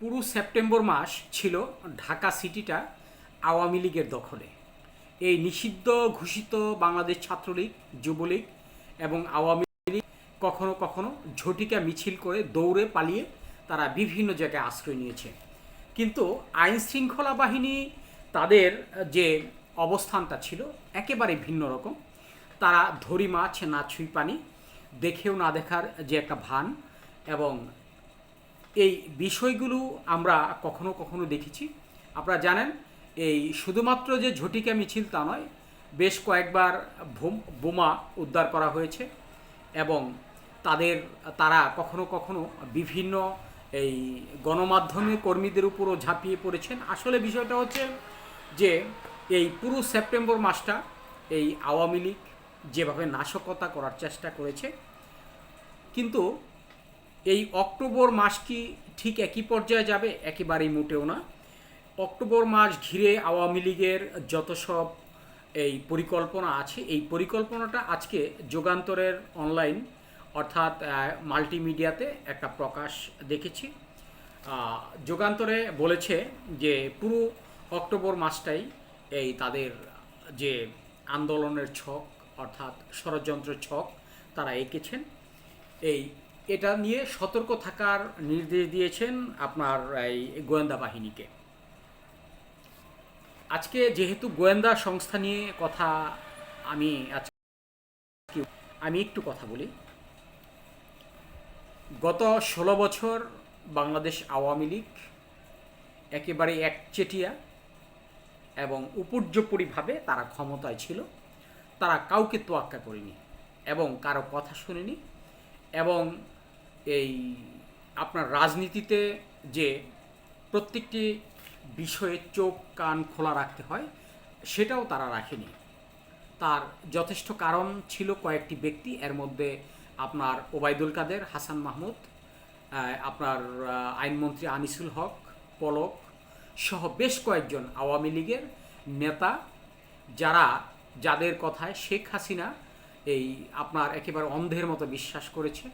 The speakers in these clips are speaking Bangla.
পুরো সেপ্টেম্বর মাস ছিল ঢাকা সিটিটা আওয়ামী লীগের দখলে। এই নিষিদ্ধ ঘোষিত বাংলাদেশ ছাত্রলীগ, যুবলীগ এবং আওয়ামী লীগ কখনো কখনো ঝটিকা মিছিল করে দৌড়ে পালিয়ে তারা বিভিন্ন জায়গায় আশ্রয় নিয়েছে। কিন্তু আইন শৃঙ্খলা বাহিনী তাদের যে অবস্থানটা ছিল একেবারে ভিন্ন রকম। তারা ধরি মাছ না ছুঁই পানি দেখেও না দেখার যে একটা ভান এবং এই বিষয়গুলো আমরা কখনো কখনো দেখেছি। আপনারা জানেন, এই শুধুমাত্র যে ঝটিকা মিছিল তা নয়, বেশ কয়েকবার বোমা উদ্ধার করা হয়েছে এবং তাদের, তারা কখনো কখনো বিভিন্ন এই গণমাধ্যমে কর্মীদের উপরও ঝাঁপিয়ে পড়েছেন। আসলে বিষয়টা হচ্ছে যে, এই পুরো সেপ্টেম্বর মাসটা এই আওয়ামী লীগ যেভাবে নাশকতা করার চেষ্টা করেছে, কিন্তু এই অক্টোবর মাস কি ঠিক একই পর্যায়ে যাবে? একেবারেই মোটেও না। অক্টোবর মাস ঘিরে আওয়ামী লীগের যত সব এই পরিকল্পনা আছে, এই পরিকল্পনাটা আজকে যুগান্তরের অনলাইন অর্থাৎ মাল্টিমিডিয়াতে একটা প্রকাশ দেখেছি। যুগান্তরে বলেছে যে পুরো অক্টোবর মাসটাই এই তাদের যে আন্দোলনের ছক অর্থাৎ ষড়যন্ত্র ছক তারা এঁকেছেন। এই এটা নিয়ে সতর্ক থাকার নির্দেশ দিয়েছেন আপনার এই গোয়েন্দা বাহিনীকে। আজকে যেহেতু গোয়েন্দা সংস্থা নিয়ে কথা আমি আজকে আমি একটু কথা বলি। গত ষোলো বছর বাংলাদেশ আওয়ামী লীগ একেবারে একচেটিয়া এবং উপর্যপরিভাবে তারা ক্ষমতায় ছিল। তারা কাউকে তোয়াক্কা করেনি এবং কারও কথা শুনেনি এবং এই আপনার রাজনীতিতে যে প্রত্যেকটি বিষয়ে চোখ, কান খোলা রাখতে হয়, সেটাও তারা রাখেনি। তার যথেষ্ট কারণ ছিল কয়েকটি ব্যক্তি, এর মধ্যে আপনার ওবায়দুল কাদের, হাসান মাহমুদ আপনার আইনমন্ত্রী আনিসুল হক, পলক সহ বেশ কয়েকজন আওয়ামী লীগের নেতা, যারা যাদের কথায় শেখ হাসিনা এই আপনার একেবারে অন্ধের মতো বিশ্বাস করেছে।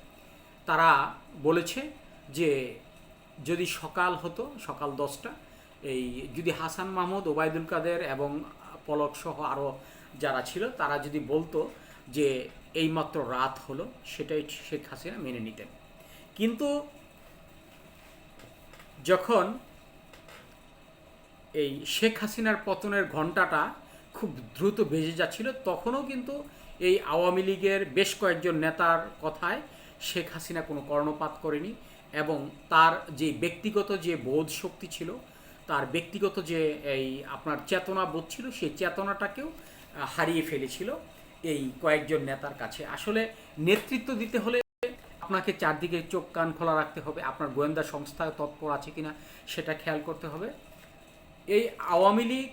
তারা বলেছে যে যদি সকাল হতো, সকাল দশটা, এই যদি হাসান মাহমুদ, ওবায়দুল কাদের এবং পলক সহ আরও যারা ছিল, তারা যদি বলতো যে এইমাত্র রাত হলো, সেটাই শেখ হাসিনা মেনে নিতেন। কিন্তু যখন এই শেখ হাসিনার পতনের ঘন্টাটা খুব দ্রুত বেজে যাচ্ছিল, তখনও কিন্তু এই আওয়ামী লীগের বেশ কয়েকজন নেতার কথায় শেখ হাসিনা কোনো কর্ণপাত করেনি এবং তার যে ব্যক্তিগত যে বোধ শক্তি ছিল, তার ব্যক্তিগত যে এই আপনার চেতনা বোধ ছিল, সেই চেতনাটাকেও হারিয়ে ফেলেছিল এই কয়েকজন নেতার কাছে। আসলে নেতৃত্ব দিতে হলে আপনাকে চারদিকে চোখ কান খোলা রাখতে হবে, আপনার গোয়েন্দা সংস্থা তৎপর আছে কিনা সেটা খেয়াল করতে হবে। এই আওয়ামী লীগ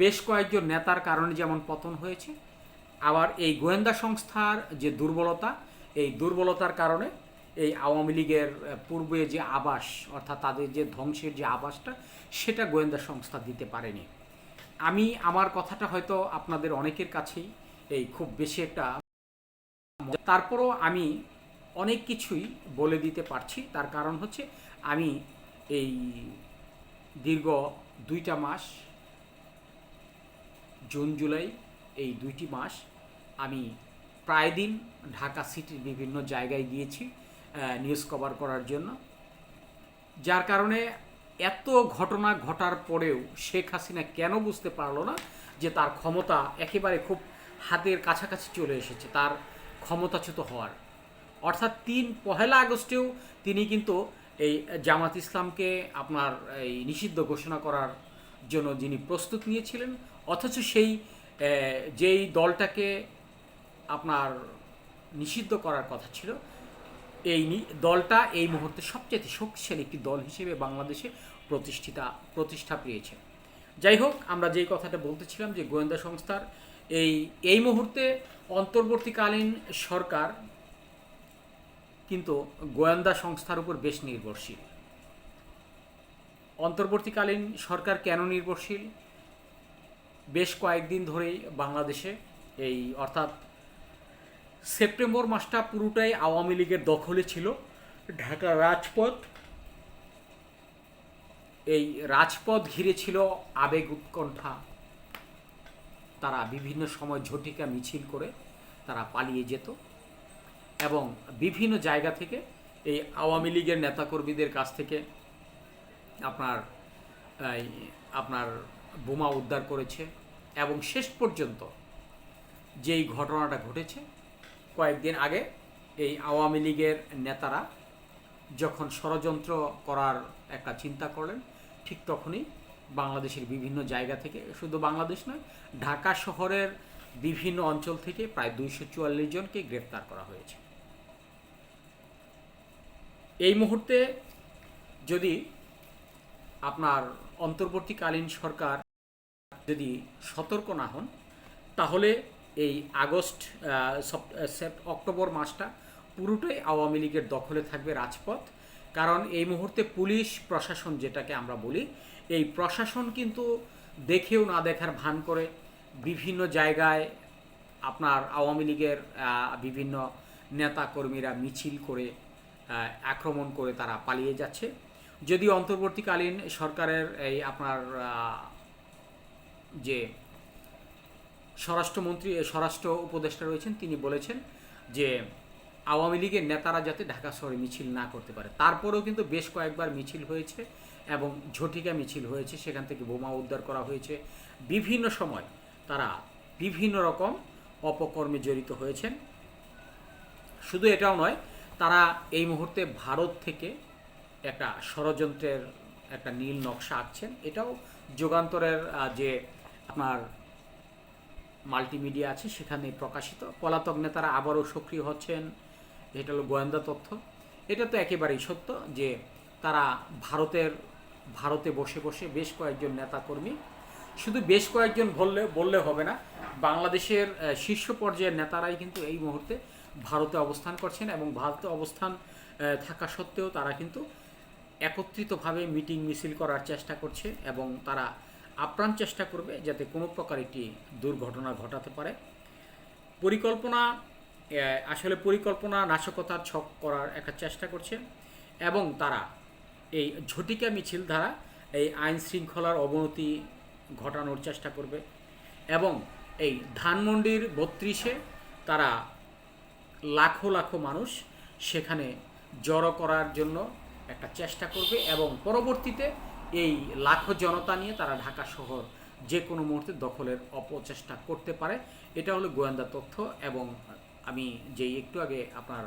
বেশ কয়েকজন নেতার কারণে যেমন পতন হয়েছে, আবার এই গোয়েন্দা সংস্থার যে দুর্বলতা এই দুর্বলতার কারণে এই আওয়ামী লীগের পূর্বে যে আবাস, অর্থাৎ তাদের যে ধ্বংসের যে আবাসটা, সেটা গোয়েন্দা সংস্থা দিতে পারেনি। আমি আমার কথাটা হয়তো আপনাদের অনেকের কাছেই এই খুব বেশি একটা তারপরও আমি অনেক কিছুই বলে দিতে পারছি। তার কারণ হচ্ছে আমি এই দীর্ঘ দুইটা মাস, জুন, জুলাই এই দুইটি মাস আমি প্রায় দিন ঢাকা সিটির বিভিন্ন জায়গায় গিয়েছি নিউজ কভার করার জন্য। যার কারণে এত ঘটনা ঘটার পরেও শেখ হাসিনা কেন বুঝতে পারল না যে তার ক্ষমতা একেবারে খুব হাতের কাছাকাছি চলে এসেছে, তার ক্ষমতাচ্যুত হওয়ার। অর্থাৎ তিন পহেলা আগস্টেও তিনি কিন্তু এই জামাত ইসলামকে আপনার এই নিষিদ্ধ ঘোষণা করার জন্য যিনি প্রস্তুত নিয়েছিলেন, অথচ সেই যেই দলটাকে আপনার নিষিদ্ধ করার কথা ছিল। এই দলটা এই মুহূর্তে সবচেয়ে শক্তিশালী একটি দল হিসেবে বাংলাদেশে প্রতিষ্ঠিতা, প্রতিষ্ঠা পেয়েছে। যাই হোক, আমরা যেই কথাটা বলতেছিলাম যে গোয়েন্দা সংস্থার এই এই মুহূর্তে অন্তর্বর্তীকালীন সরকার কিন্তু গোয়েন্দা সংস্থার উপর বেশ নির্ভরশীল। অন্তর্বর্তীকালীন সরকার কেন নির্ভরশীল? বেশ কয়েকদিন ধরেই বাংলাদেশে এই, অর্থাৎ সেপ্টেম্বর মাসটা পুরোটাই আওয়ামী লীগের দখলে ছিল। ঢাকা রাজপথ, এই রাজপথ ঘিরে ছিল আবেগ উৎকণ্ঠা। তারা বিভিন্ন সময় ঝটিকা মিছিল করে তারা পালিয়ে যেত এবং বিভিন্ন জায়গা থেকে এই আওয়ামী লীগের নেতাকর্মীদের কাছ থেকে আপনার আপনার বোমা উদ্ধার করেছে এবং শেষ পর্যন্ত যেই ঘটনাটা ঘটেছে কয়েকদিন আগে এই আওয়ামী লীগের নেতারা যখন ষড়যন্ত্র করার একটা চিন্তা করলেন, ঠিক তখনই বাংলাদেশের বিভিন্ন জায়গা থেকে, শুধু বাংলাদেশ নয়, ঢাকা শহরের বিভিন্ন অঞ্চল থেকে প্রায় দুইশো চুয়াল্লিশ জনকে গ্রেফতার করা হয়েছে। এই মুহূর্তে যদি আপনার অন্তর্বর্তীকালীন সরকার যদি সতর্ক না হন, তাহলে এই আগস্ট অক্টোবর মাসটা পুরোটাই আওয়ামী লীগের দখলে থাকবে রাজপথ। কারণ এই মুহূর্তে পুলিশ, প্রশাসন যেটাকে আমরা বলি, এই প্রশাসন কিন্তু দেখেও না দেখার ভান করে বিভিন্ন জায়গায় আপনার আওয়ামী লীগের বিভিন্ন নেতা কর্মীরা মিছিল করে আক্রমণ করে তারা পালিয়ে যাচ্ছে। যদিও অন্তর্বর্তীকালীন সরকারের এই আপনার যে স্বরাষ্ট্রমন্ত্রী স্বরাষ্ট্র উপদেষ্টা রয়েছেন, তিনি বলেছেন যে আওয়ামী লীগের নেতারা যাতে ঢাকা শহরে মিছিল না করতে পারে। তারপরেও কিন্তু বেশ কয়েকবার মিছিল হয়েছে এবং ঝটিকা মিছিল হয়েছে, সেখান থেকে বোমা উদ্ধার করা হয়েছে। বিভিন্ন সময় তারা বিভিন্ন রকম অপকর্মে জড়িত হয়েছেন। শুধু এটাও নয়, তারা এই মুহূর্তে ভারত থেকে একটা ষড়যন্ত্রের একটা নীল নকশা আঁকছেন। এটাও যুগান্তরের যে আপনার মাল্টিমিডিয়া আছে সেখানে প্রকাশিত। পলাতক নেতারা আবারও সক্রিয় হচ্ছেন, এটা হলো গোয়েন্দা তথ্য। এটা তো একেবারেই সত্য যে তারা ভারতের, ভারতে বসে বসে বেশ কয়েকজন নেতাকর্মী, শুধু বেশ কয়েকজন বললে বললে হবে না, বাংলাদেশের শীর্ষ পর্যায়ের নেতারাই কিন্তু এই মুহূর্তে ভারতে অবস্থান করছেন এবং ভারতে অবস্থান থাকা সত্ত্বেও তারা কিন্তু একত্রিতভাবে মিটিং মিছিল করার চেষ্টা করছে এবং তারা আপ্রাণ চেষ্টা করবে যাতে কোনো প্রকার একটি দুর্ঘটনা ঘটাতে পারে। পরিকল্পনা আসলে পরিকল্পনা নাশকতার ছক করার একটা চেষ্টা করছে এবং তারা এই ঝটিকা মিছিল দ্বারা এই আইন শৃঙ্খলার অবনতি ঘটানোর চেষ্টা করবে এবং এই ধানমন্ডির বত্রিশে তারা লাখো লাখো মানুষ সেখানে জড়ো করার জন্য একটা চেষ্টা করবে এবং পরবর্তীতে এই লাখো জনতা নিয়ে তারা ঢাকা শহর যে কোনো মুহূর্তে দখলের অপচেষ্টা করতে পারে। এটা হলো গোয়েন্দা তথ্য এবং আমি যেই একটু আগে আপনার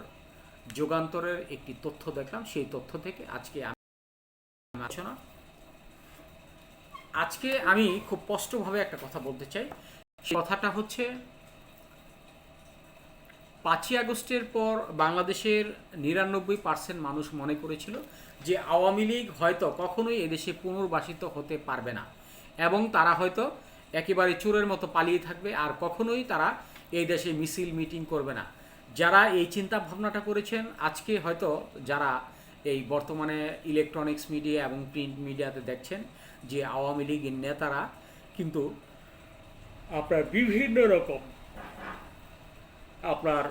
যুগান্তরের একটি তথ্য দেখলাম, সেই তথ্য থেকে আজকে আমি আলোচনা। আজকে আমি খুব স্পষ্টভাবে একটা কথা বলতে চাই। কথাটা হচ্ছে পাঁচই আগস্টের পর বাংলাদেশের নিরানব্বই পার্সেন্ট মানুষ মনে করেছিল যে আওয়ামী লীগ হয়তো কখনোই এদেশে পুনর্বাসিত হতে পারবে না। এবং তারা হয়তো একেবারে চোরের মতো পালিয়ে থাকবে আর কখনোই তারা এই দেশে মিছিল মিটিং করবে না। যারা এই চিন্তা ভাবনাটা করেছেন, আজকে হয়তো যারা এই বর্তমানে ইলেকট্রনিক্স মিডিয়া এবং প্রিন্ট মিডিয়াতে দেখছেন যে আওয়ামী লীগের নেতারা কিন্তু আপনার বিভিন্ন রকম আপনার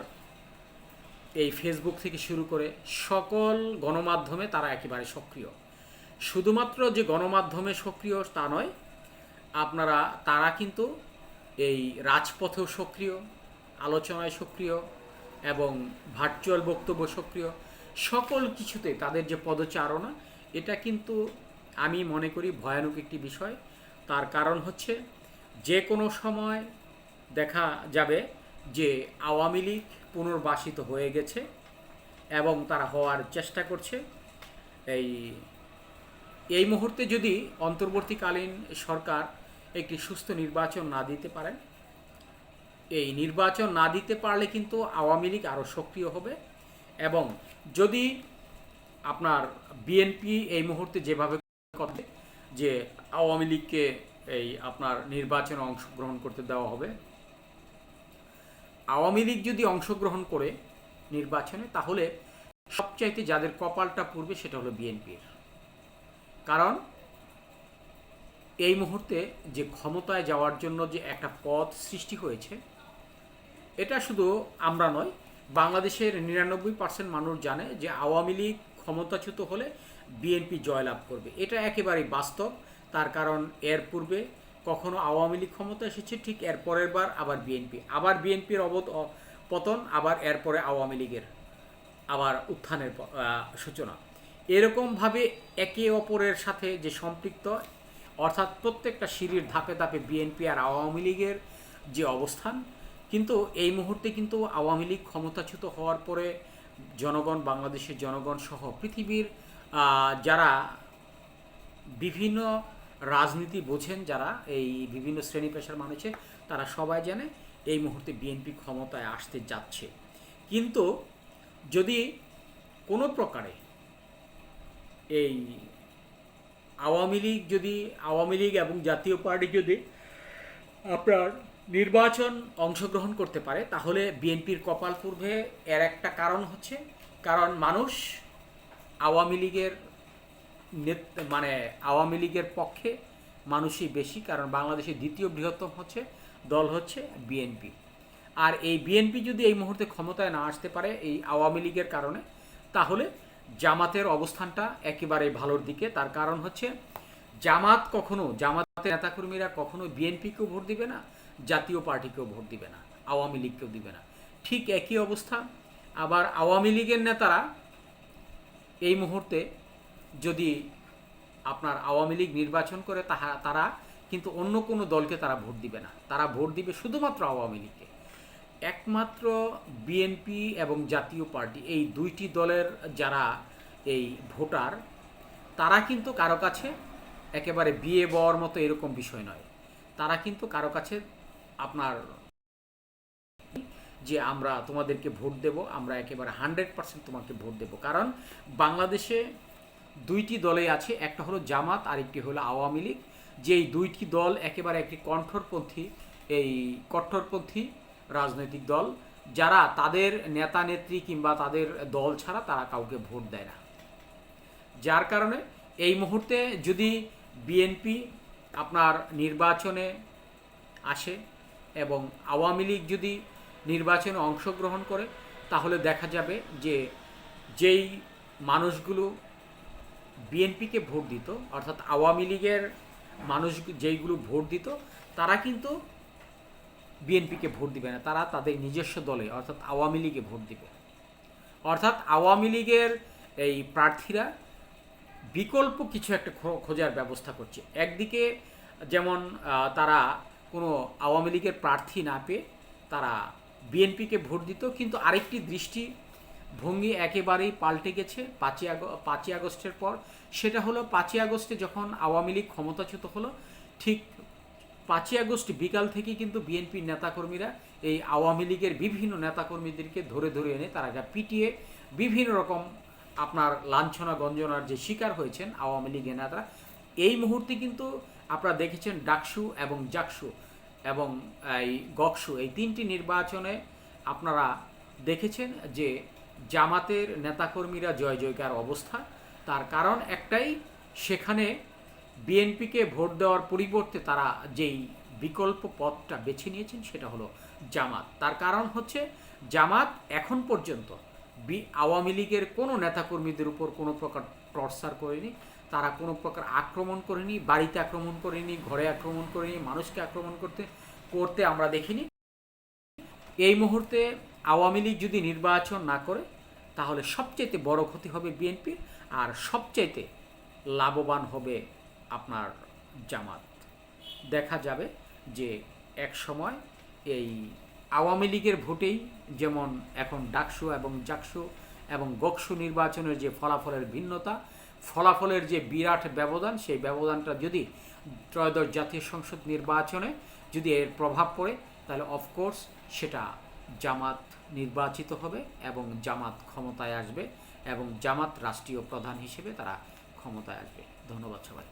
এই ফেসবুক থেকে শুরু করে সকল গণমাধ্যমে তারা একেবারে সক্রিয়। শুধুমাত্র যে গণমাধ্যমে সক্রিয় তা নয়, আপনারা, তারা কিন্তু এই রাজপথেও সক্রিয়, আলোচনায় সক্রিয় এবং ভার্চুয়াল বক্তব্য সক্রিয়, সকল কিছুতে তাদের যে পদচারণা, এটা কিন্তু আমি মনে করি ভয়ানক একটি বিষয়। তার কারণ হচ্ছে যে কোনো সময় দেখা যাবে যে আওয়ামী লীগ পুনর্বাসিত হয়ে গেছে এবং তারা হওয়ার চেষ্টা করছে। এই এই মুহূর্তে যদি অন্তর্বর্তীকালীন সরকার একটি সুস্থ নির্বাচন না দিতে পারেন এই নির্বাচন না দিতে পারলে কিন্তু আওয়ামী লীগ আরও সক্রিয় হবে এবং যদি আপনার বিএনপি এই মুহূর্তে যেভাবে করবে যে আওয়ামী লীগকে এই আপনার নির্বাচনে অংশগ্রহণ করতে দেওয়া হবে আওয়ামী লীগ যদি অংশগ্রহণ করে নির্বাচনে, তাহলে সবচাইতে যাদের কপালটা পূর্বে সেটা হলো বিএনপির। কারণ এই মুহূর্তে যে ক্ষমতায় যাওয়ার জন্য যে একটা পথ সৃষ্টি হয়েছে, এটা শুধু আমরা নয়, বাংলাদেশের নিরানব্বই পার্সেন্ট মানুষ জানে যে আওয়ামী লীগ ক্ষমতাচ্যুত হলে বিএনপি জয়লাভ করবে। এটা একেবারেই বাস্তব, তার কারণ এর পূর্বে কখনো আওয়ামী লীগ ক্ষমতা এসেছে, ঠিক এরপরের বার আবার বিএনপি আবার বিএনপির অবত পতন, আবার এরপরে আওয়ামী লীগের, আবার উত্থানের সূচনা। এরকমভাবে একে অপরের সাথে যে সম্পৃক্ত, অর্থাৎ প্রত্যেকটা সিঁড়ির ধাপে ধাপে বিএনপি আর আওয়ামী লীগের যে অবস্থান, কিন্তু এই মুহূর্তে কিন্তু আওয়ামী লীগ ক্ষমতাচ্যুত হওয়ার পরে জনগণ, বাংলাদেশের জনগণ সহ পৃথিবীর যারা বিভিন্ন রাজনীতি বোঝেন যারা, এই বিভিন্ন শ্রেণি পেশার মানুষে, তারা সবাই জানে এই মুহূর্তে বিএনপি ক্ষমতায় আসতে যাচ্ছে। কিন্তু যদি কোনো প্রকারে এই আওয়ামী লীগ যদি, আওয়ামী লীগ এবং জাতীয় পার্টি যদি আপনার নির্বাচন অংশগ্রহণ করতে পারে, তাহলে বিএনপির কপাল পূর্বে এর একটা কারণ হচ্ছে, কারণ মানুষ আওয়ামী লীগের মানে আওয়ামী লীগের পক্ষে মানুষই বেশি, কারণ বাংলাদেশের দ্বিতীয় বৃহত্তম হচ্ছে, দল হচ্ছে বিএনপি আর এই বিএনপি যদি এই মুহূর্তে ক্ষমতায় না আসতে পারে, এই আওয়ামী লীগের কারণে, তাহলে জামাতের অবস্থানটা একেবারে ভালোর দিকে। তার কারণ হচ্ছে, জামাত কখনো, জামাতের নেতাকর্মীরা কখনো বিএনপিকেও ভোট দিবে না, জাতীয় পার্টিকেও ভোট দিবে না, আওয়ামী লীগকেও দিবে না। ঠিক একই অবস্থা, আবার আওয়ামী লীগের নেতারা এই মুহূর্তে যদি আপনার আওয়ামী লীগ নির্বাচন করে তাহা, তারা কিন্তু অন্য কোনো দলকে তারা ভোট দিবে না। তারা ভোট দিবে শুধুমাত্র আওয়ামী লীগকে। একমাত্র বিএনপি এবং জাতীয় পার্টি, এই দুইটি দলের যারা এই ভোটার, তারা কিন্তু কারও কাছে একেবারে বিয়ে বর মতো এরকম বিষয় নয়। তারা কিন্তু কারও কাছে আপনার যে আমরা তোমাদেরকে ভোট দেব, আমরা একেবারে হান্ড্রেড পার্সেন্ট তোমাকে ভোট দেব। কারণ বাংলাদেশে দুইটি দলে আছে, একটা হলো জামাত আর একটি হলো আওয়ামী লীগ। যে এই দুইটি দল একেবারে একটি কণ্ঠরপন্থী, এই কট্টরপন্থী রাজনৈতিক দল, যারা তাদের নেতা, নেত্রী কিংবা তাদের দল ছাড়া তারা কাউকে ভোট দেয় না। যার কারণে এই মুহূর্তে যদি বিএনপি আপনার নির্বাচনে আসে এবং আওয়ামী লীগ যদি নির্বাচনে অংশগ্রহণ করে, তাহলে দেখা যাবে যে যেই মানুষগুলো বিএনপিকে ভোট দিত, অর্থাৎ আওয়ামী লীগের মানুষ যেইগুলো ভোট দিত, তারা কিন্তু বিএনপিকে ভোট দিবে না, তারা তাদের নিজস্ব দলে, অর্থাৎ আওয়ামী লীগে ভোট দিবে। অর্থাৎ আওয়ামী লীগের এই প্রার্থীরা বিকল্প কিছু একটা খোঁজার ব্যবস্থা করছে। একদিকে যেমন তারা কোনো আওয়ামী লীগের প্রার্থী না পেয়ে তারা বিএনপিকে ভোট দিত, কিন্তু আরেকটি দৃষ্টি ভঙ্গি একেবারেই পাল্টে গেছে পাঁচই আগ পাঁচই আগস্টের পর। সেটা হলো পাঁচই আগস্টে যখন আওয়ামী লীগ ক্ষমতাচ্যুত হলো, ঠিক পাঁচই আগস্ট বিকাল থেকে কিন্তু বিএনপির নেতাকর্মীরা এই আওয়ামী লীগের বিভিন্ন নেতাকর্মীদেরকে ধরে ধরে এনে তারা যা পিটিয়ে বিভিন্ন রকম আপনার লাঞ্ছনা গঞ্জনার যে শিকার হয়েছেন আওয়ামী লীগের নেতারা, এই মুহূর্তে কিন্তু আপনারা দেখেছেন ডাকসু এবং জাকসু এবং এই গকসু, এই তিনটি নির্বাচনে আপনারা দেখেছেন যে জামাতের নেতাকর্মীরা জয় জয়কার অবস্থা। তার কারণ একটাই, সেখানে বিএনপিকে ভোট দেওয়ার পরিবর্তে তারা যেই বিকল্প পথটা বেছে নিয়েছেন সেটা হলো জামাত। তার কারণ হচ্ছে, জামাত এখন পর্যন্ত বি, আওয়ামী লীগের কোনো নেতাকর্মীদের উপর কোনো প্রকার টর্চার করেনি, তারা কোনো প্রকার আক্রমণ করেনি, বাড়িতে আক্রমণ করেনি, ঘরে আক্রমণ করেনি, মানুষকে আক্রমণ করতে করতে আমরা দেখিনি। এই মুহূর্তে আওয়ামী লীগ যদি নির্বাচন না করে, তাহলে সবচাইতে বড় ক্ষতি হবে বিএনপির আর সবচাইতে লাভবান হবে আপনার জামাত। দেখা যাবে যে এক সময় এই আওয়ামী লীগের ভোটেই যেমন এখন ডাকসু এবং জাকসু এবং গকসু নির্বাচনের যে ফলাফলের ভিন্নতা, ফলাফলের যে বিরাট ব্যবধান, সেই ব্যবধানটা যদি ত্রয়োদশ জাতীয় সংসদ নির্বাচনে যদি এর প্রভাব পড়ে, তাহলে অফকোর্স সেটা জামাত নির্বাচিত হবে এবং জামাত ক্ষমতায় আসবে এবং জামাত রাষ্ট্রীয় প্রধান হিসেবে তারা ক্ষমতায় আসবে। ধন্যবাদ সবাই